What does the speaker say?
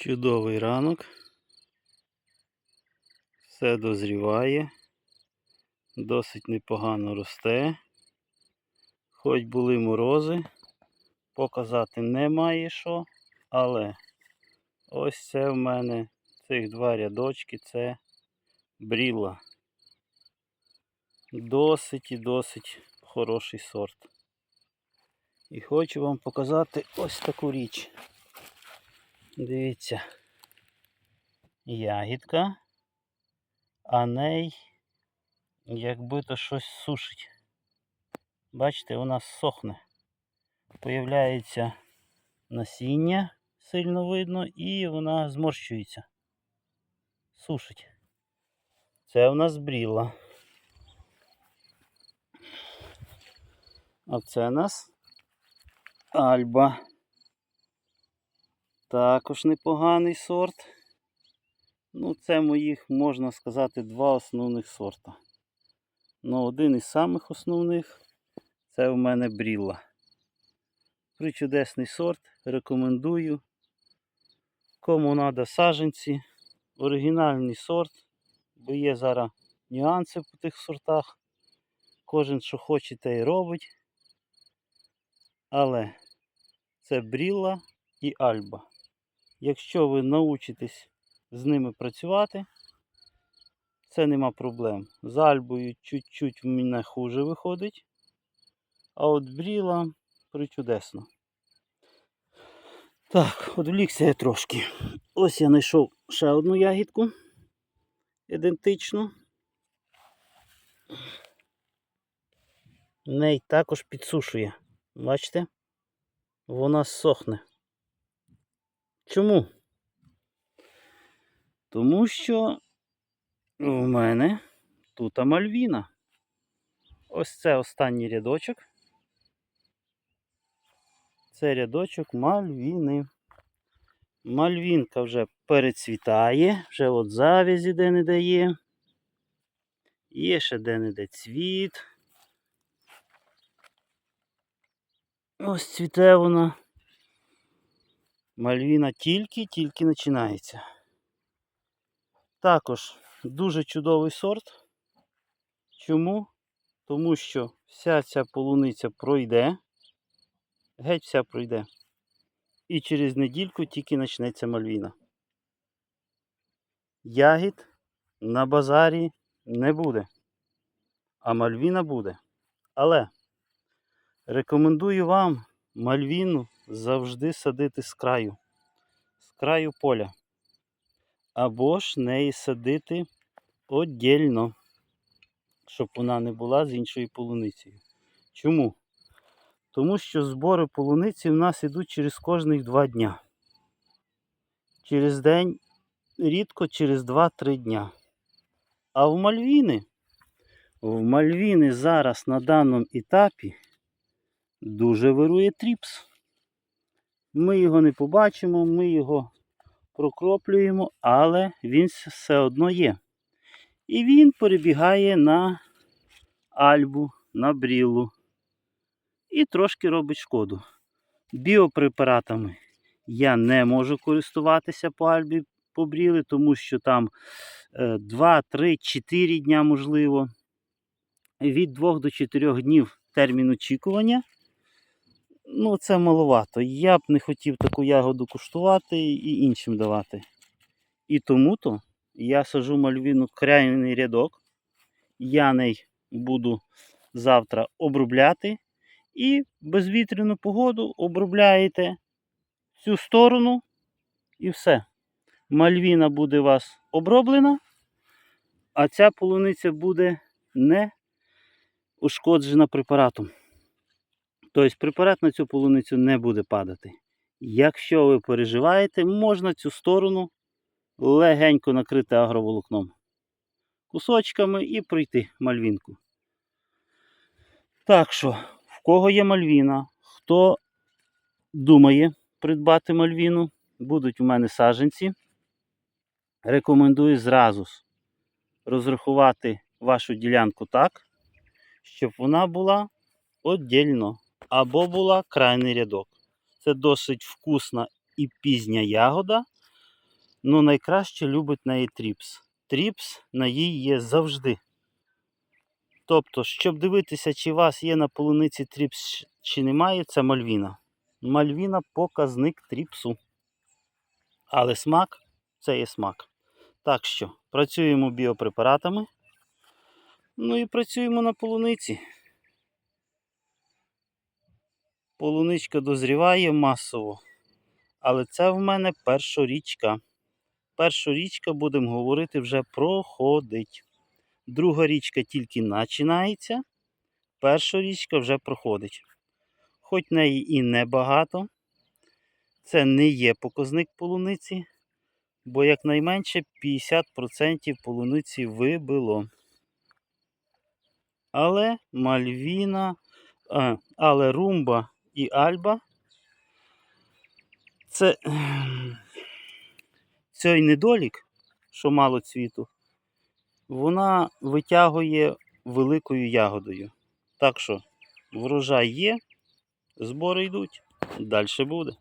Чудовий ранок. Все дозріває. Досить непогано росте. Хоч були морози, показати немає що, але ось це в мене цих два рядочки це бріла. Досить і досить хороший сорт. І хочу вам показати ось таку річ. Дивіться. Ягідка, а ней якби то щось сушить. Бачите, вона сохне. Появляється насіння, сильно видно, і вона зморщується. Сушить. Це в нас бріла. А це у нас альба. Також непоганий сорт. Ну, це моїх, можна сказати, два основних сорта. Ну, один із самих основних це в мене брілла. Причудесний сорт, рекомендую. Кому треба саженці, оригінальний сорт, бо є зараз нюанси по тих сортах. Кожен, що хоче, те й робить. Але це брілла і альба. Якщо ви научитесь з ними працювати, це нема проблем. З альбою чуть-чуть в мене хуже виходить. А от бріла причудесно. Так, одвлікся я трошки. Ось я знайшов ще одну ягідку ідентичну. Ней також підсушує. Бачите? Вона сохне. Чому? Тому що в мене тут мальвіна. Ось це останній рядочок. Це рядочок мальвіни. Мальвінка вже перецвітає, вже от завязі де-не-де є. Є ще де-не-де цвіт. Ось цвіте вона. Мальвіна тільки-тільки починається. Також дуже чудовий сорт. Чому? Тому що вся ця полуниця пройде, геть вся пройде. І через недільку тільки почнеться мальвіна. Ягід на базарі не буде. А мальвіна буде. Але рекомендую вам мальвіну завжди садити з краю, з краю поля. Або ж неї садити отдільно, щоб вона не була з іншою полуницею. Чому? Тому що збори полуниці в нас йдуть через кожних два дня. Через день, рідко через 2-3 дня. А в Мальвіни, в Мальвіни зараз на даному етапі дуже вирує тріпс. Ми його не побачимо, ми його прокроплюємо, але він все одно є. І він перебігає на альбу, на брілу. І трошки робить шкоду. Біопрепаратами я не можу користуватися по альбі по бріли, тому що там 2, 3, 4 дня можливо. Від 2 до 4 днів термін очікування ну це маловато. Я б не хотів таку ягоду куштувати і іншим давати. І тому-то я сажу мальвіну крайний рядок. Я неї буду завтра обробляти. І безвітряну погоду обробляєте цю сторону і все. Мальвіна буде у вас оброблена, а ця полуниця буде не ушкоджена препаратом. Тобто препарат на цю полуницю не буде падати. Якщо ви переживаєте, можна цю сторону легенько накрити агроволокном кусочками і пройти мальвінку. Так що, в кого є мальвіна, хто думає придбати мальвіну, будуть у мене саженці. Рекомендую зразу розрахувати вашу ділянку так, щоб вона була віддільно або була крайний рядок. Це досить вкусна і пізня ягода. Ну, найкраще любить неї тріпс. Тріпс на їй є завжди. Тобто, щоб дивитися, чи у вас є на полуниці тріпс чи немає, це мальвіна. Мальвіна показник тріпсу. Але смак це є смак. Так що працюємо біопрепаратами. Ну і працюємо на полуниці. Полуничка дозріває масово. Але це в мене першорічка. Першорічка, будемо говорити, вже проходить. Друга річка тільки починається. Перша річка вже проходить. Хоч неї і небагато. Це не є показник полуниці, бо якнайменше 50% полуниці вибило. Але Мальвіна, а, але Румба і Альба це цей недолік, що мало цвіту, вона витягує великою ягодою. Так що врожай є, збори йдуть, далі буде.